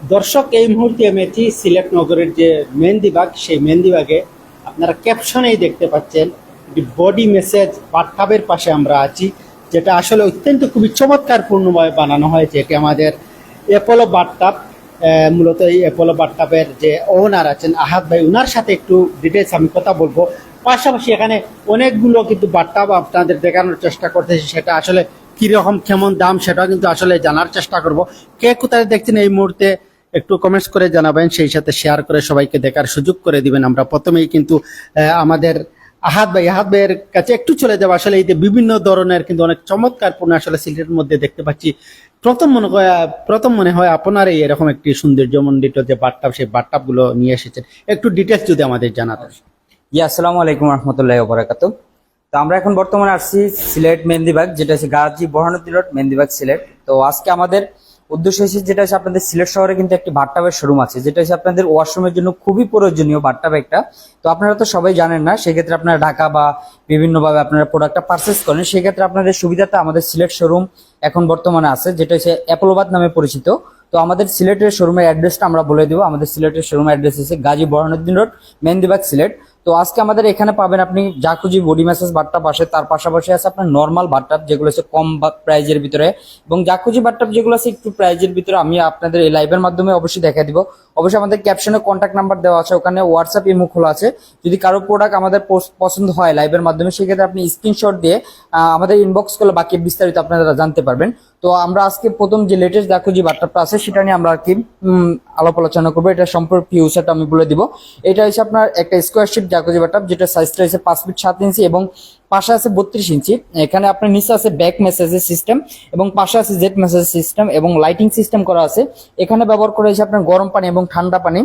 দর্শক, এই মুহূর্তে আমি সিলেট নগরের যে মেহেন্দিবাগ সেই মেহেন্দিবাগে আপনারা ক্যাপশনেই দেখতে পাচ্ছেন বডি মেসেজ বাটকাবের পাশে আমরা আছি, যেটা আসলে অত্যন্ত খুবই চমৎকার পূর্ণভাবে বানানো হয়েছে, এটি আমাদের অ্যাপোলো বাটকাপ মূলত এই অ্যাপোলো বাটকাপের যে ওনার আছেন আহাদ ভাই ওনার সাথে একটু ডিটেলস আমি কথা বলব। পাশাপাশি এখানে অনেকগুলো কিন্তু বাটকাপ আপনাদের দেখানোর চেষ্টা করতেছি, সেটা আসলে কীরকম, কেমন দাম, সেটাও কিন্তু আসলে জানার চেষ্টা করব। কে কোথায় দেখছেন এই মুহূর্তে? একটু কমেন্টস করে জানাবেন, সেই সাথে শেয়ার করে সবাইকে দেখার সুযোগ করে দিবেন। আমরা প্রথমেই কিন্তু আমাদের আহাদ ভাই আহাদ ভাইয়ের কাছে একটু চলে যাব। আসলে এই যে বিভিন্ন ধরনের কিন্তু অনেক চমৎকার পণ্য আসলে সিলেটের মধ্যে দেখতে পাচ্ছি। প্রথম মনে হয়, প্রথম মনে হয় আপনার এই এরকম একটি সৌন্দর্য সৌন্দর্যমণ্ডিত যে বাট্টাপ সেই বাট্টাপগুলো নিয়ে এসেছেন। একটু ডিটেলস যদি আমাদের জানাতেন। জি, আসসালামু আলাইকুম রহমতুল্লাহ বরাকাত তো আমরা এখন বর্তমানে আসছি সিলেট মেহেন্দিবাগ, যেটা হচ্ছে গাজী বরহানুদ্দিন রোড, মেহেন্দিবাগ সিলেট। তো আজকে আমাদের উদ্দেশ্য হচ্ছে যেটা হচ্ছে আপনাদের সিলেট শহরে কিন্তু একটি বাট্টাবের শোরুম আছে, যেটা হচ্ছে আপনাদের ওয়াশরুমের জন্য খুবই প্রয়োজনীয় বাট্টাব একটা। তো আপনারা তো সবাই জানেন না, সেক্ষেত্রে আপনারা ঢাকা বা বিভিন্নভাবে আপনারা প্রোডাক্টটা পারচেস করেন। সেক্ষেত্রে আপনাদের সুবিধাতে আমাদের সিলেট শোরুম এখন বর্তমানে আছে, যেটা হচ্ছে অ্যাপোলোবাদ নামে পরিচিত। তো আমাদের সিলেটের শোরুমের অ্যাড্রেসটা আমরা বলে দেবো। আমাদের সিলেটের শোরুমের অ্যাড্রেস হচ্ছে গাজী বরহানুদ্দিন রোড মেহেন্দিবাগ সিলেট। তো আজকে আমাদের এখানে পাবেন আপনি জাকুজি বডি ম্যাসাজ বাট্টাপ আসে তার পাশাপাশি আছে আপনার নর্মাল বাট্টাপ যেগুলো আছে কম প্রাইজের ভিতরে। এবং জাকুজি বাট্টাপ যেগুলো আছে একটু প্রাইজের ভিতরে আমি আপনাদের এই লাইভের মাধ্যমে অবশ্যই দেখা দিব। অবশ্যই আমাদের ক্যাপশনে কন্ট্যাক্ট নাম্বার দেওয়া আছে, ওখানে হোয়াটসঅ্যাপ ইমো খোলা আছে। যদি কারও প্রোডাক্ট আমাদের পছ- পছন্দ হয় লাইভের মাধ্যমে, সেক্ষেত্রে আপনি স্ক্রিনশট দিয়ে আমাদের ইনবক্স করলে বাকি বিস্তারিত আপনারা জানতে পারবেন। তো আমরা আজকে প্রথম যে লেটেস্ট যে বাট্টাপটা আছে, সেটা নিয়ে আমরা আর কি আলাপ আলোচনা করব, এটা সম্পর্কে ফিউচারটা আমি বলে দিব। এটা হচ্ছে আপনার একটা স্কোয়ার শিট জাকুজি বাট্টাপ যেটা সাইজটা হচ্ছে পাঁচ ফিট সাত ইঞ্চি এবং পাশে আছে বত্রিশ ইঞ্চি এখানে আপনার নিচে আছে ব্যাক মেসেজের সিস্টেম এবং পাশে আছে জেট মেসেজ সিস্টেম এবং লাইটিং সিস্টেম করা আছে। এখানে ব্যবহার করা হয়েছে আপনার গরম পানি এবং ঠান্ডা পানি।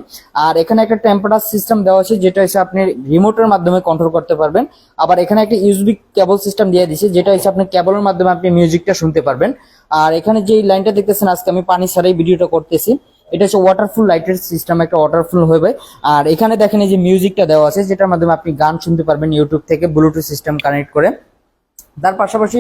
আর এখানে একটা টেম্পারেচার সিস্টেম দেওয়া আছে, যেটা হচ্ছে আপনি রিমোটের মাধ্যমে কন্ট্রোল করতে পারবেন। আবার এখানে একটা ইউজবি কেবল সিস্টেম দিয়ে দিয়েছে, যেটা হচ্ছে আপনি কেবলের মাধ্যমে আপনি মিউজিকটা শুনতে পারবেন। আর এখানে যে লাইনটা দেখতেছেন, আজকে আমি পানি ছাড়াই ভিডিওটা করতেছি। এটা হচ্ছে ওয়াটারফুল লাইটের সিস্টেম একটা ওয়াটারফুল হবে আর এখানে দেখেন এই যে মিউজিকটা দেওয়া আছে, যেটার মাধ্যমে আপনি গান শুনতে পারবেন ইউটিউব থেকে ব্লুটুথ সিস্টেম কানেক্ট করে। তার পাশাপাশি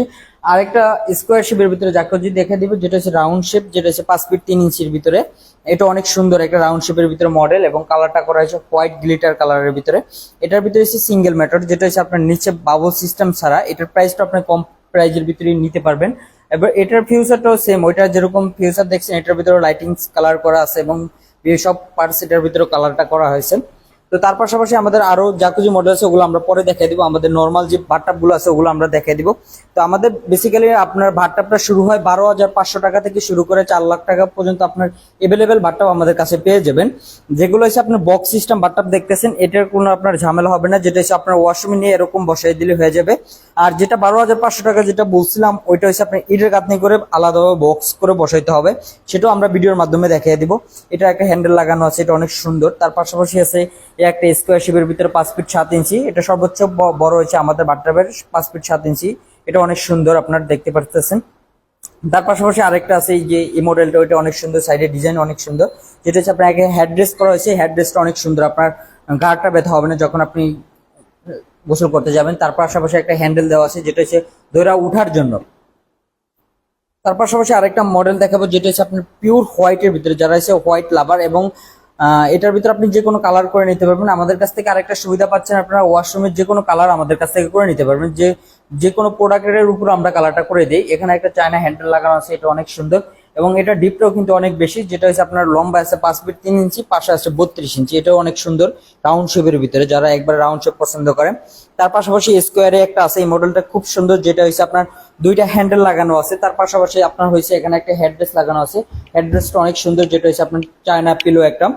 আরেকটা স্কোয়ার শেপের ভিতরে যদি দেখে দিব, যেটা হচ্ছে রাউন্ড শেপ যেটা হচ্ছে পাঁচ ফিট তিন ইঞ্চির ভিতরে। এটা অনেক সুন্দর একটা রাউন্ড শেপের ভিতরে মডেল এবং কালারটা করা হয়েছে হোয়াইট গ্লিটার কালারের ভিতরে। এটার ভিতরে হচ্ছে সিঙ্গেল ম্যাটার যেটা হচ্ছে আপনার নিচে বাবল সিস্টেম ছাড়া। এটার প্রাইসটা আপনার কম প্রাইজের ভিতরে নিতে পারবেন। এবার এটার ফিউচারটাও সেম ওইটা যেরকম ফিউচার দেখছেন, এটার ভিতরে লাইটিংস কালার করা আছে এবং সব পার্টস এটার ভিতরে কালারটা করা হয়েছে। তো তার পাশাপাশি আমাদের আরও জাকুজি মডেল আছে, ওগুলো আমরা পরে দেখাই দিব। আমাদের নর্মাল যে বাটটাপগুলো আছে, ওগুলো আমরা দেখাই দিব। তো আমাদের বেসিক্যালি আপনার বাটটাপটা শুরু হয় বারো হাজার পাঁচশো টাকা থেকে শুরু করে চার লাখ টাকা পর্যন্ত আপনার এভেলেবেল বাটটাপ আমাদের কাছে পেয়ে যাবেন। যেগুলো হচ্ছে আপনার বক্স সিস্টেম বাটটাপ দেখতেছেন, এটার কোনো আপনার ঝামেলা হবে না। যেটা হচ্ছে আপনার ওয়াশরুমে নিয়ে এরকম বসাই দিলে হয়ে যাবে। আর যেটা বারো হাজার পাঁচশো টাকা যেটা বলছিলাম, ওইটা হচ্ছে আপনার ইটের গাঁথনি করে আলাদাভাবে বক্স করে বসাইতে হবে। সেটাও আমরা ভিডিওর মাধ্যমে দেখিয়ে দিব। এটা একটা হ্যান্ডেল লাগানো আছে, এটা অনেক সুন্দর। তার পাশাপাশি আছে একটা স্কোয়ার শেপের ভিতরে পাঁচ ফিট সাত ইঞ্চি এটা সর্বোচ্চ বড় হয়েছে আমাদের বাট্টাবের পাঁচ ফিট সাত ইঞ্চি এটা অনেক সুন্দর আপনারা দেখতে পারতেছেন। তার পাশাপাশি আরেকটা আছে যে এই মডেলটা ওইটা অনেক সুন্দর সাইডের ডিজাইন অনেক সুন্দর। যেটা হচ্ছে আপনার আগে হেডড্রেস করা হয়েছে হেডড্রেসটা অনেক সুন্দর। আপনার গাড়টা ব্যথা হবে না যখন আপনি গোসল করতে যাবেন। তার পাশাপাশি একটা হ্যান্ডেল দেওয়া আছে, যেটা হচ্ছে ধৈরা উঠার জন্য। তার পাশাপাশি আরেকটা মডেল দেখাবো, যেটা হচ্ছে আপনার পিওর হোয়াইটের ভিতরে, যারা হচ্ছে হোয়াইট লাভার এবং এটার ভিতরে আপনি যে কোনো কালার করে নিতে পারবেন। আমাদের কাছ থেকে আরেকটা সুবিধা পাচ্ছেন আপনারা ওয়াশরুমের যে কোনো কালার আমাদের কাছ থেকে করে নিতে পারবেন। যে যে কোনো প্রোডাক্টের উপর আমরা কালারটা করে দিই। এখানে একটা চায়না হ্যান্ডেল লাগানো আছে, এটা অনেক সুন্দর। এবং এটা ডিপটাও কিন্তু অনেক বেশি, যেটা হচ্ছে আপনার লম্বা আছে পাঁচ ফিট তিন ইঞ্চি পাশে আছে বত্রিশ ইঞ্চি এটাও অনেক সুন্দর রাউন্ড শেপের ভিতরে, যারা একবার রাউন্ড শেপ পছন্দ করেন। তার পাশাপাশি স্কোয়ারে একটা আছে, এই মডেলটা খুব সুন্দর, যেটা হচ্ছে আপনার দুইটা হ্যান্ডেল লাগানো আছে। তার পাশাপাশি আপনার হয়েছে এখানে একটা হেডড্রেস লাগানো আছে। হেডড্রেসটা অনেক সুন্দর, যেটা হচ্ছে আপনার চায়না পিলো একটা।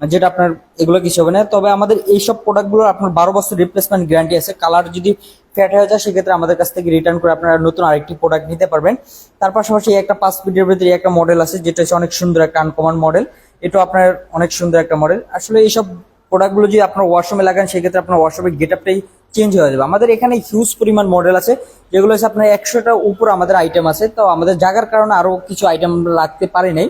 যেটা আপনার এগুলো কিছু হবে না। তবে আমাদের এইসব প্রোডাক্টগুলো আপনার বারো বছর রিপ্লেসমেন্ট গ্যারান্টি আছে। কালার যদি ফ্যাট হয়ে যায়, সেক্ষেত্রে আমাদের কাছ থেকে রিটার্ন করে আপনারা নতুন আরেকটি প্রোডাক্ট নিতে পারবেন। তার পাশাপাশি একটা পাঁচ ফিটের ভিতরে একটা মডেল আছে, যেটা হচ্ছে অনেক সুন্দর একটা আনকমন মডেল এটাও আপনার অনেক সুন্দর একটা মডেল আসলে এইসব প্রোডাক্টগুলো যদি আপনার ওয়াশরুমে লাগান, সেক্ষেত্রে আপনার ওয়াশরুমের গেট আপটাই চেঞ্জ হয়ে যাবে। আমাদের এখানে হিউজ পরিমাণ মডেল আছে, যেগুলো হচ্ছে আপনার একশোটা উপর আমাদের আইটেম আছে। তো আমাদের জায়গার কারণে আরও কিছু আইটেম লাগতে পারি নাই।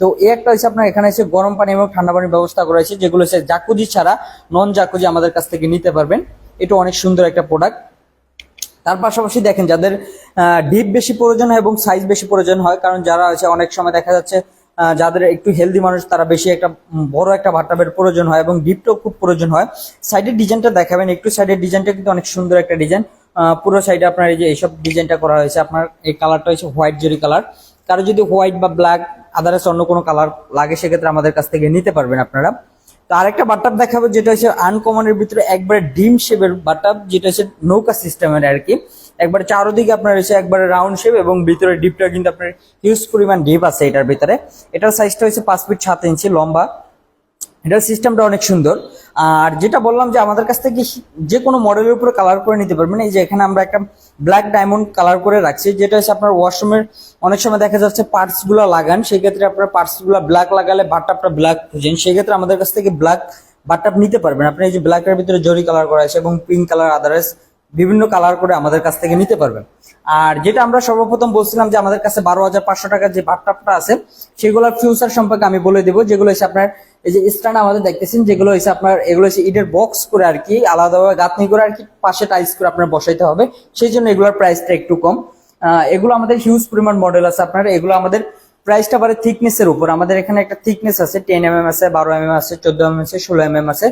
তো এই একটা হচ্ছে আপনার, এখানে এসে গরম পানি এবং ঠান্ডা পানির ব্যবস্থা করা হয়েছে, যেগুলো হচ্ছে জাকুজি ছাড়া নন জাকুজি আমাদের কাছ থেকে নিতে পারবেন। এটা অনেক সুন্দর একটা প্রোডাক্ট তার পাশাপাশি দেখেন, যাদের ডিপ বেশি প্রয়োজন হয় এবং সাইজ বেশি প্রয়োজন হয়, কারণ যারা হচ্ছে অনেক সময় দেখা যাচ্ছে যাদের একটু হেলদি মানুষ, তারা বেশি একটা বড় একটা বাট্টাবের প্রয়োজন হয় এবং ডিপটাও খুব প্রয়োজন হয়। সাইডের ডিজাইনটা দেখাবেন, একটু সাইডের ডিজাইনটা কিন্তু অনেক সুন্দর একটা ডিজাইন পুরো সাইডে আপনার এই যে এইসব ডিজাইনটা করা হয়েছে, আপনার এই কালারটা হচ্ছে হোয়াইট জরি কালার কারও যদি হোয়াইট বা ব্ল্যাক আদারস অন্য কোনো কালার লাগে, সেক্ষেত্রে আমাদের কাছ থেকে নিতে পারবেন আপনারা। তো আরেকটা বাটাপ দেখাবো, যেটা হচ্ছে আনকমনের ভিতরে একবারে ডিম শেপের বাটাপ যেটা হচ্ছে নৌকা সিস্টেমের আর কি। একবার চারোদিকে আপনার হচ্ছে একবারে রাউন্ড শেপ এবং ভিতরে ডিপটা কিন্তু আপনার হিউজ পরিমাণ ডিপ আছে এটার ভিতরে। এটার সাইজটা হচ্ছে পাঁচ ফিট সাত ইঞ্চি লম্বা। এটার সিস্টেমটা অনেক সুন্দর। আর যেটা বললাম যে আমাদের কাছ থেকে যে কোনো মডেলের উপরে কালার করে নিতে পারবেন। এই যে এখানে আমরা একটা ব্ল্যাক ডায়মন্ড কালার করে রাখছি, যেটা হচ্ছে আপনার ওয়াশরুমের অনেক সময় দেখা যাচ্ছে পার্টসগুলো লাগান, সেক্ষেত্রে আপনার পার্টসগুলা ব্ল্যাক লাগালে বাট্টাপটা ব্ল্যাক খুঁজেন সেক্ষেত্রে আমাদের কাছ থেকে ব্ল্যাক বাট্টাপ নিতে পারবেন। আপনি এই যে ব্ল্যাকের ভিতরে জরি কালার করা আছে এবং পিঙ্ক কালার আদারস বিভিন্ন কালার করে আমাদের কাছ থেকে নিতে পারবেন। আর যেটা আমরা সর্বপ্রথম বলছিলাম যে আমাদের কাছে বারো হাজার পাঁচশো টাকার যে বাট্টাপটা আছে, সেগুলোর ফিউচার সম্পর্কে আমি বলে দেবো। যেগুলো হচ্ছে আপনার, এই যে স্ট্যান্ড আমাদের দেখতেছেন, যেগুলো হচ্ছে আপনার, এগুলো হচ্ছে ইটের বক্স করে আর কি, আলাদাভাবে গাঁথনি করে আর কি পাশে টাইস করে আপনার বসাইতে হবে। সেই জন্য এগুলোর প্রাইসটা একটু কম। এগুলো আমাদের হিউজ পরিমাণ মডেল আছে আপনার। এগুলো আমাদের প্রাইসটা বাড়ে থিকনেস এর উপর। আমাদের এখানে একটা থিকনেস আছে টেন এম এম আছে, বারো এম এম আছে, চোদ্দ এম এম আছে, ষোলো এম এম আছে।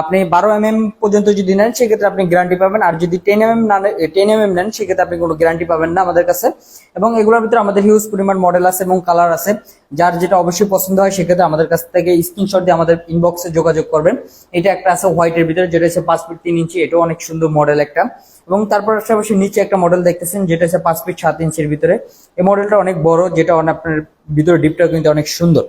আপনি বারো এম এম পর্যন্ত যদি নেন, সেক্ষেত্রে আপনি গ্যারান্টি পাবেন। আর যদি টেন এম এম না টেন এম এম নেন, সেক্ষেত্রে আপনি কোনো গ্যারান্টি পাবেন না আমাদের কাছে। এবং এগুলোর ভিতরে আমাদের হিউজ পরিমাণ মডেল আছে এবং কালার আছে। যার যেটা অবশ্যই পছন্দ হয়, সেক্ষেত্রে আমাদের কাছ থেকে স্ক্রিনশট দিয়ে আমাদের ইনবক্সে যোগাযোগ করবেন। এটা একটা আছে হোয়াইটের ভিতরে, যেটা হচ্ছে পাঁচ ফিট তিন ইঞ্চি এটাও অনেক সুন্দর মডেল একটা। এবং তারপর পাশাপাশি নিচে একটা মডেল দেখতেছেন, যেটা হচ্ছে পাঁচ ফিট সাত ইঞ্চির ভিতরে। এই মডেলটা অনেক বড়, যেটা আপনার ভিতরে ডিপটা কিন্তু অনেক সুন্দর।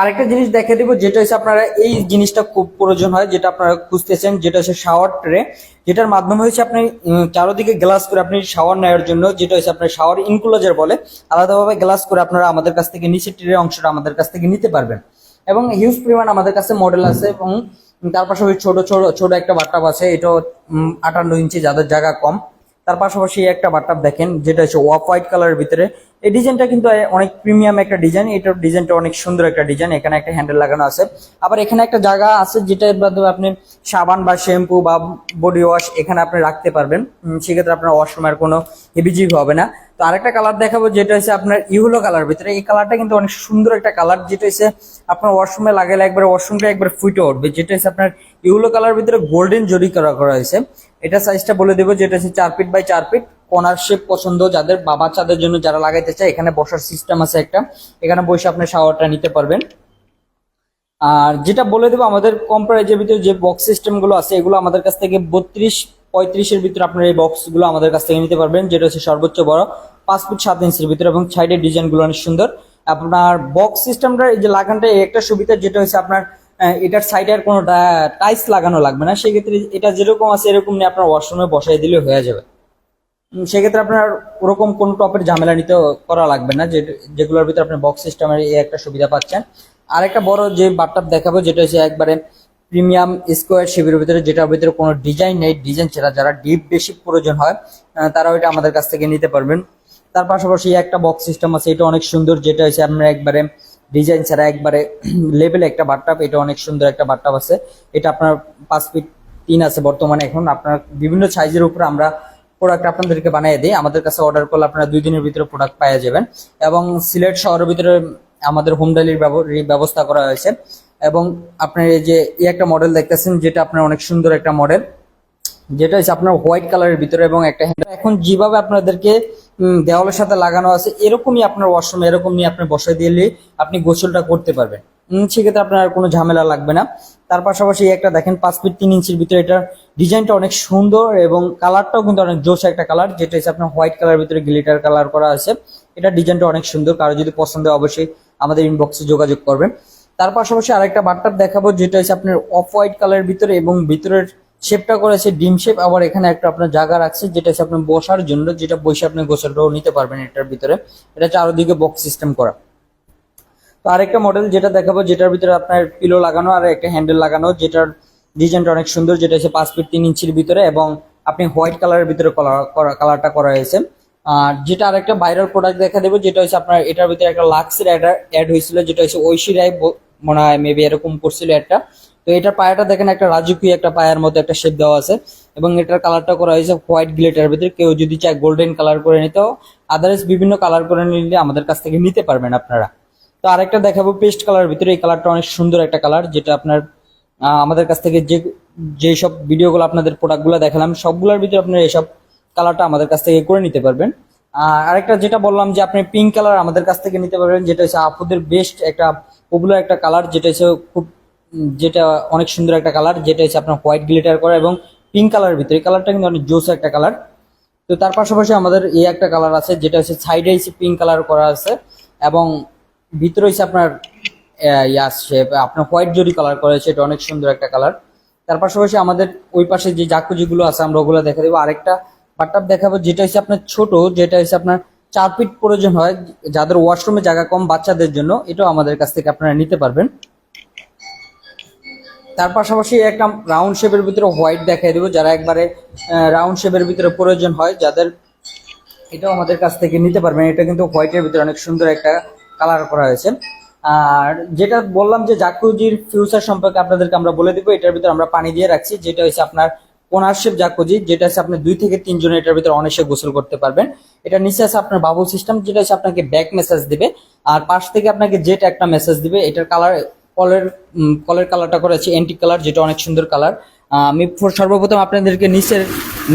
আরেকটা জিনিস দেখে দেবো, যেটা হচ্ছে আপনারা এই জিনিসটা খুব প্রয়োজন হয়, যেটা আপনারা খুঁজতেছেন, যেটা হচ্ছে শাওয়ার ট্রে যেটার মাধ্যমে হচ্ছে আপনি চারোদিকে গ্লাস করে আপনি শাওয়ার নেওয়ার জন্য, যেটা হচ্ছে আপনার শাওয়ার ইনক্লোজার বলে, আলাদাভাবে গ্লাস করে আপনারা আমাদের কাছ থেকে নিচের ট্রে অংশটা আমাদের কাছ থেকে নিতে পারবেন। এবং হিউজ পরিমাণ আমাদের কাছে মডেল আছে এবং তার পাশাপাশি ছোট ছোট ছোট একটা বাট্টাপ আছে, এটাও আটান্ন ইঞ্চি যাদের জায়গা কম। তার পাশাপাশি একটা বাটাপ দেখেন, যেটা হচ্ছে ওয়াফ হোয়াইট কালারের ভিতরে। এই ডিজাইনটা কিন্তু অনেক প্রিমিয়াম একটা ডিজাইন, এটার ডিজাইনটা অনেক সুন্দর একটা ডিজাইন, এখানে একটা হ্যান্ডেল লাগানো আছে। আবার এখানে একটা জায়গা আছে, যেটার মাধ্যমে আপনি সাবান বা শ্যাম্পু বা বডি ওয়াশ এখানে আপনি রাখতে পারবেন। সেক্ষেত্রে আপনার ওয়াশরুমের কোনো হেভিজিভ হবে না। তো আরেকটা কালার দেখাবো, যেটা হচ্ছে আপনার ইউলো কালার ভিতরে। এই কালারটা কিন্তু অনেক সুন্দর একটা কালার যেটা হচ্ছে আপনার ওয়াশরুমে লাগালে একবার ওয়াশরুমটা একবার ফুটে উঠবে। যেটা হচ্ছে আপনার ইউলো কালার ভিতরে গোল্ডেন জরি করা করা হয়েছে। এটা সাইজটা বলে দেবো, যেটা হচ্ছে চার ফিট বাই চার ফিট কর্নার শেপ পছন্দ যাদের বা বাচ্চাদের জন্য যারা লাগাইতে চায়, এখানে বসার সিস্টেম আছে একটা। এখানে বসে আপনি শাওয়ারটা নিতে পারবেন। আর যেটা বলে দেবো, আমাদের কম প্রাইজের ভিতরে যে বক্স সিস্টেমগুলো আছে, এগুলো আমাদের কাছ থেকে বত্রিশ পঁয়ত্রিশের ভিতরে আপনার এই বক্সগুলো আমাদের কাছ থেকে নিতে পারবেন, যেটা হচ্ছে সর্বোচ্চ বড়, পাঁচ ফুট সাত ইঞ্চির ভিতরে এবং সাইডের ডিজাইনগুলো অনেক সুন্দর। আপনার বক্স সিস্টেমটা এই যে লাগানটা একটা সুবিধা যেটা হচ্ছে আপনার এটার সাইডে আর কোনো টাইস লাগানো লাগবে না। সেক্ষেত্রে এটা যেরকম আছে এরকম নিয়ে আপনার ওয়াশরুমে বসাই দিলে হয়ে যাবে। সেক্ষেত্রে আপনার ওরকম কোন টপের ঝামেলা নিতে করা লাগবে না, যে যেগুলোর ভিতরে আপনি বক্স সিস্টেমের এই একটা সুবিধা পাচ্ছেন। আর একটা বড় যে বাট্টাপ দেখাবো, যেটা হচ্ছে একবারে প্রিমিয়াম স্কোয়ার শেপের ভিতরে, যেটার ভিতরে কোনো ডিজাইন নেই ডিজাইন ছাড়া যারা ডিপ বেশি প্রয়োজন হয় তারা ওইটা আমাদের কাছ থেকে নিতে পারবেন। তার পাশাপাশি একটা বক্স সিস্টেম আছে, এটা অনেক সুন্দর, যেটা হচ্ছে আমরা একবারে ডিজাইন ছাড়া একবারে লেভেল একটা বাট্টাপ এটা অনেক সুন্দর একটা বাট্টাপ আছে। এটা আপনার পাঁচ ফিট তিন আছে বর্তমানে এখন। আপনার বিভিন্ন সাইজের উপরে আমরা প্রোডাক্ট আপনাদেরকে বানিয়ে দিই। আমাদের কাছে অর্ডার করলে আপনারা দুই দিনের ভিতরে প্রোডাক্ট পাওয়া যাবেন। এবং সিলেট শহরের ভিতরে আমাদের হোম ডেলিভারি ব্যবস্থা করা হয়েছে। এবং আপনার এই যে এই একটা মডেল দেখতেছেন, যেটা আপনার অনেক সুন্দর একটা মডেল যেটা হচ্ছে আপনার হোয়াইট কালারের ভিতরে এবং একটা হ্যান্ডেল এখন যেভাবে আপনাদেরকে দেওয়ালের সাথে লাগানো আছে, এরকমই আপনার ওয়াশরুম এরকমই আপনি বসাই দিলে আপনি গোসলটা করতে পারবেন। সেক্ষেত্রে আপনার কোনো ঝামেলা লাগবে না। তার পাশাপাশি একটা দেখেন, পাঁচ ফিট তিন ইঞ্চির ভিতরে এটার ডিজাইনটা অনেক সুন্দর এবং কালারটাও কিন্তু অনেক জোশ একটা কালার, যেটা হচ্ছে আপনার হোয়াইট কালার ভিতরে গ্লিটার কালার করা আছে। এটা ডিজাইনটা অনেক সুন্দর, কারও যদি পছন্দ অবশ্যই আমাদের ইনবক্সে যোগাযোগ করবেন। তার পাশাপাশি আরেকটা বাট্টাপ দেখাবো, যেটা হচ্ছে আপনার অফ হোয়াইট কালারের ভিতরে এবং ভিতরের শেপটা করেছে ডিম শেপ আবার এখানে একটা আপনার জায়গা রাখছে, যেটা হচ্ছে আপনার বসার জন্য, যেটা বসে আপনি গোসলটাও নিতে পারবেন এটার ভিতরে। এটা চারোদিকে বক্স সিস্টেম করা। তো আরেকটা মডেল যেটা দেখাবো, যেটার ভিতরে আপনার পিলো লাগানো আর একটা হ্যান্ডেল লাগানো, যেটার ডিজাইনটা অনেক সুন্দর, যেটা হচ্ছে পাঁচ ফিট তিন ইঞ্চির ভিতরে এবং আপনি হোয়াইট কালারের ভিতরে কালারটা করা হয়েছে। আর যেটা আরেকটা ভাইরাল প্রোডাক্ট দেখা দেবো, যেটা হচ্ছে আপনার এটার ভিতরে একটা লাক্সের অ্যাড হয়েছিল, যেটা হচ্ছে ঐশী রায় মনে হয় মেবি এরকম করছিল একটা। তো এটার পায়াটা দেখেন একটা রাজকীয় একটা পায়ের মধ্যে একটা শেপ দেওয়া আছে। এবং এটার কালারটা করা হয়েছে হোয়াইট গ্লেটার ভিতরে। কেউ যদি চায় গোল্ডেন কালার করে নিতেও আদার্স বিভিন্ন কালার করে নিলে আমাদের কাছ থেকে নিতে পারবেন আপনারা। তো আরেকটা দেখাবো পেস্ট কালার ভিতরে। এই কালারটা অনেক সুন্দর একটা কালার যেটা আপনার আমাদের কাছ থেকে যে, যেই সব ভিডিওগুলো আপনাদের প্রোডাক্টগুলো দেখালাম, সবগুলোর ভিতরে আপনার এইসব কালারটা আমাদের কাছ থেকে করে নিতে পারবেন। আর আরেকটা যেটা বললাম যে আপনি পিঙ্ক কালার আমাদের কাছ থেকে নিতে পারবেন, যেটা হচ্ছে আপুদের বেস্ট একটা পপুলার একটা কালার যেটা হচ্ছে খুব যেটা অনেক সুন্দর একটা কালার যেটা হচ্ছে আপনার হোয়াইট গ্লিটার করা এবং পিঙ্ক কালারের ভিতরে। কালারটা কিন্তু অনেক জোস একটা কালার তো তার পাশাপাশি আমাদের এই একটা কালার আছে, যেটা হচ্ছে সাইডে হচ্ছে পিঙ্ক কালার করা আছে এবং ভিতরে হচ্ছে আপনার ইয়াস শেপ আপনার হোয়াইট জরি কালার করা হয়েছে এটা অনেক সুন্দর একটা কালার তার পাশাপাশি আমাদের ওই পাশে যে জাকুজিগুলো আছে, আমরা ওগুলো দেখা দেবো। আরেকটা বাট্টাপ দেখাবো যেটা হচ্ছে আপনার ছোট, যেটা হচ্ছে আপনার চার ফিট প্রয়োজন হয়, যাদের ওয়াশরুমে জায়গা কম বাচ্চাদের জন্য, এটাও আমাদের কাছ থেকে আপনারা নিতে পারবেন। তার পাশাপাশি একটা রাউন্ড শেপের ভিতরে হোয়াইট দেখাই দেবো, যারা একবারে রাউন্ড শেপের ভিতরে প্রয়োজন হয়, যাদের এটাও আমাদের কাছ থেকে নিতে পারবেন। এটা কিন্তু হোয়াইটের ভিতরে অনেক সুন্দর একটা কালার করা হয়েছে। আর যেটা বললাম যে জাকুজির ফিউচার সম্পর্কে আপনাদেরকে আমরা বলে দিব, এটার ভিতরে আমরা পানি দিয়ে রাখছি, যেটা হচ্ছে আপনার কোনার শেপ জাকুজি যেটা হচ্ছে আপনি দুই থেকে তিনজন এটার ভিতরে অনেসে গোসল করতে পারবেন। এটা নিচে আছে আপনার বাবুল সিস্টেম যেটা হচ্ছে আপনাকে ব্যাক মেসেজ দিবে। আর পাশ থেকে আপনাকে জেট একটা মেসেজ দিবে, এটার কালার কলের কলের কালারটা করেছে অ্যান্টিক কালার যেটা অনেক সুন্দর কালার আমি সর্বপ্রথম আপনাদেরকে নিচের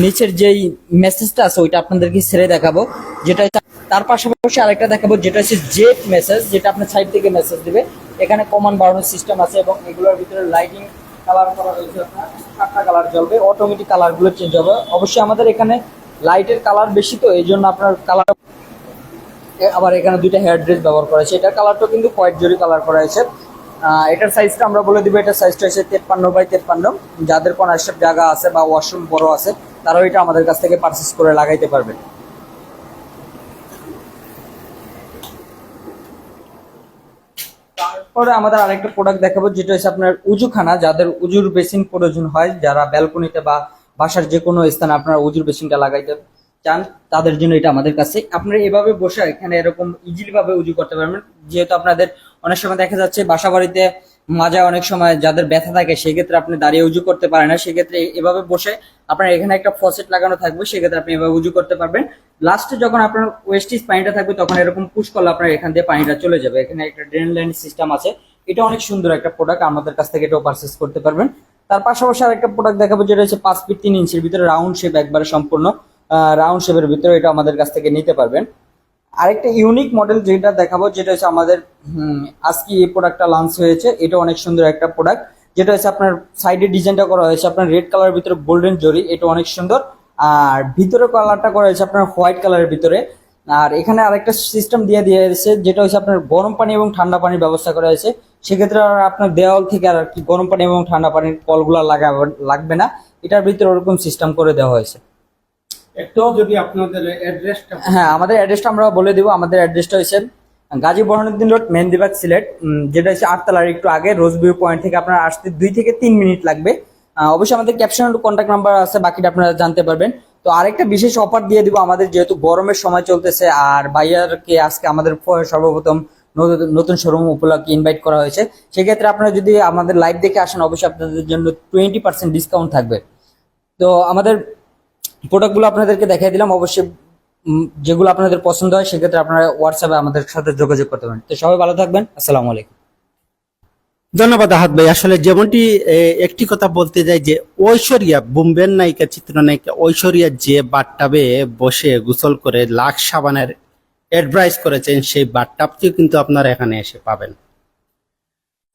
নিচের যেই মেসেজটা আছে, ওইটা আপনাদেরকে ছেড়ে দেখাবো। যেটা তার পাশাপাশি আরেকটা দেখাবো, যেটা হচ্ছে জেট মেসেজ যেটা আপনার সাইড থেকে মেসেজ দিবে। এখানে কমান বাড়ানোর সিস্টেম আছে এবং এগুলোর ভিতরে লাইটিং কালার করা রয়েছে আপনার, সাতটা কালার জ্বলবে অটোমেটিক কালারগুলো চেঞ্জ হবে। অবশ্যই আমাদের এখানে লাইটের কালার বেশি তো, এই জন্য আপনার কালার আবার এখানে দুইটা হেয়ার ড্রেস ব্যবহার করা হয়েছে। এটার কালারটা কিন্তু হোয়াইট জরি কালার করা হয়েছে। এটার সাইজটা আমরা বলে দিব, এটার সাইজটা হচ্ছে তেপ্পান্ন বাই তেপ্পান্ন। যাদের কোনো আশেপ জায়গা আছে বা ওয়াশরুম বড় আছে, তারাও এটা আমাদের কাছ থেকে পারচেস করে লাগাইতে পারবেন তারপরে আমাদের আরেকটা প্রোডাক্ট দেখাবো, যেটা হচ্ছে আপনার উজুখানা। যাদের উজুর বেসিন প্রয়োজন হয়, যারা ব্যালকনিতে বা বাসার যে কোনো স্থানে আপনার উজুর বেসিনটা লাগাইতে চান, তাদের জন্য এটা আমাদের কাছে। আপনারা এভাবে বসে এখানে এরকম ইজিলি ভাবে উজু করতে পারবেন। যেহেতু আপনাদের অনেক সময় দেখা যাচ্ছে বাসা বাড়িতে মাজা অনেক সময় যাদের ব্যথা থাকে, সেক্ষেত্রে আপনি দাঁড়িয়ে উজু করতে পারেন না। সেক্ষেত্রে এভাবে বসে আপনার এখানে একটা ফসেট লাগানো থাকবে, সেক্ষেত্রে আপনি এভাবে উজু করতে পারবেন। লাস্টে যখন আপনার ওয়েস্টিজ পানিটা থাকবে, তখন এরকম পুশ করলে আপনার এখান দিয়ে পানিটা চলে যাবে। এখানে একটা ড্রেন লাইন সিস্টেম আছে। এটা অনেক সুন্দর একটা প্রোডাক্ট আমাদের কাছ থেকে এটাও পারচেস করতে পারবেন। তার পাশাপাশি আর একটা প্রোডাক্ট দেখাবো, যেটা হচ্ছে পাঁচ ফিট তিন ইঞ্চির ভিতরে রাউন্ড শেপ একবারে সম্পূর্ণ রাউন্ড শেপের ভিতরে এটা আমাদের কাছ থেকে নিতে পারবেন। আরেকটা ইউনিক মডেল যেটা দেখাবো, যেটা হচ্ছে আমাদের আজকে এই প্রোডাক্টটা লঞ্চ হয়েছে। এটা অনেক সুন্দর একটা প্রোডাক্ট যেটা হচ্ছে আপনার সাইডে ডিজাইনটা করা হয়েছে আপনার রেড কালারের ভিতরে গোল্ডেন জরি, এটা অনেক সুন্দর। আর ভিতরে কালারটা করা হয়েছে আপনার হোয়াইট কালারের ভিতরে। আর এখানে আরেকটা সিস্টেম দিয়ে দিয়েছে যেটা হচ্ছে আপনার গরম পানি এবং ঠান্ডা পানির ব্যবস্থা করা হয়েছে। সেক্ষেত্রে আপনার দেওয়াল থেকে আর কি গরম পানি এবং ঠান্ডা পানির কলগুলো লাগাবে, লাগবে না। এটার ভিতরে ওরকম সিস্টেম করে দেওয়া হয়েছে। একটু যদি আপনাদের অ্যাড্রেসটা হ্যাঁ। আমাদের অ্যাড্রেসটা আমরা বলে দিব। আমাদের অ্যাড্রেসটা হচ্ছে গাজী বরহানুদ্দিন রোড মেহেন্দিবাগ সিলেট। যেটা হচ্ছে আটতলার একটু আগে, রোজ ভিউ পয়েন্ট থেকে আপনার আসতে দুই থেকে তিন মিনিট লাগবে। অবশ্যই আমাদের ক্যাপশন কন্ট্যাক্ট নাম্বার আছে, বাকিটা আপনারা জানতে পারবেন। তো আরেকটা বিশেষ অফার দিয়ে দিব আমাদের, যেহেতু গরমের সময় চলতেছে, আর বাইয়ারকে আজকে আমাদের সর্বপ্রথম নতুন- শোরুম উপলক্ষে ইনভাইট করা হয়েছে। সেক্ষেত্রে আপনারা যদি আমাদের লাইভ দেখে আসেন, অবশ্যই আপনাদের জন্য টোয়েন্টি পার্সেন্ট ডিসকাউন্ট থাকবে। তো আমাদের প্রোডাক্টগুলো আপনাদেরকে দেখাই দিলাম। অবশ্যই যেগুলো আপনাদের পছন্দ হয়, সেক্ষেত্রে আপনারা হোয়াটসঅ্যাপে আমাদের সাথে যোগাযোগ করতে পারেন। তো সবাই ভালো থাকবেন। আসসালামু আলাইকুম। ধন্যবাদ, আহাত ভাই। আসলে যেমনটি একটি কথা বলতে যাই যে, ঐশ্বরিয়া, বোম্বের নায়িকা চিত্রনায়িকা ঐশ্বরিয়া যে বাটটাবে বসে গোসল করে লাখ সাবানের অ্যাডভাইস করেছেন, সেই বাটটাপটিও কিন্তু আপনারা এখানে এসে পাবেন।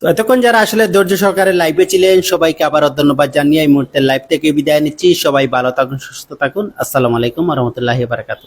এতক্ষণ যারা আসলে ধৈর্য সহকারে লাইভে ছিলেন, সবাইকে আবার ধন্যবাদ জানিয়ে এই মুহূর্তে লাইভ থেকে বিদায় নিচ্ছি। সবাই ভালো থাকুন, সুস্থ থাকুন। আসসালামু আলাইকুম রহমতুল্লাহ বারাকাতু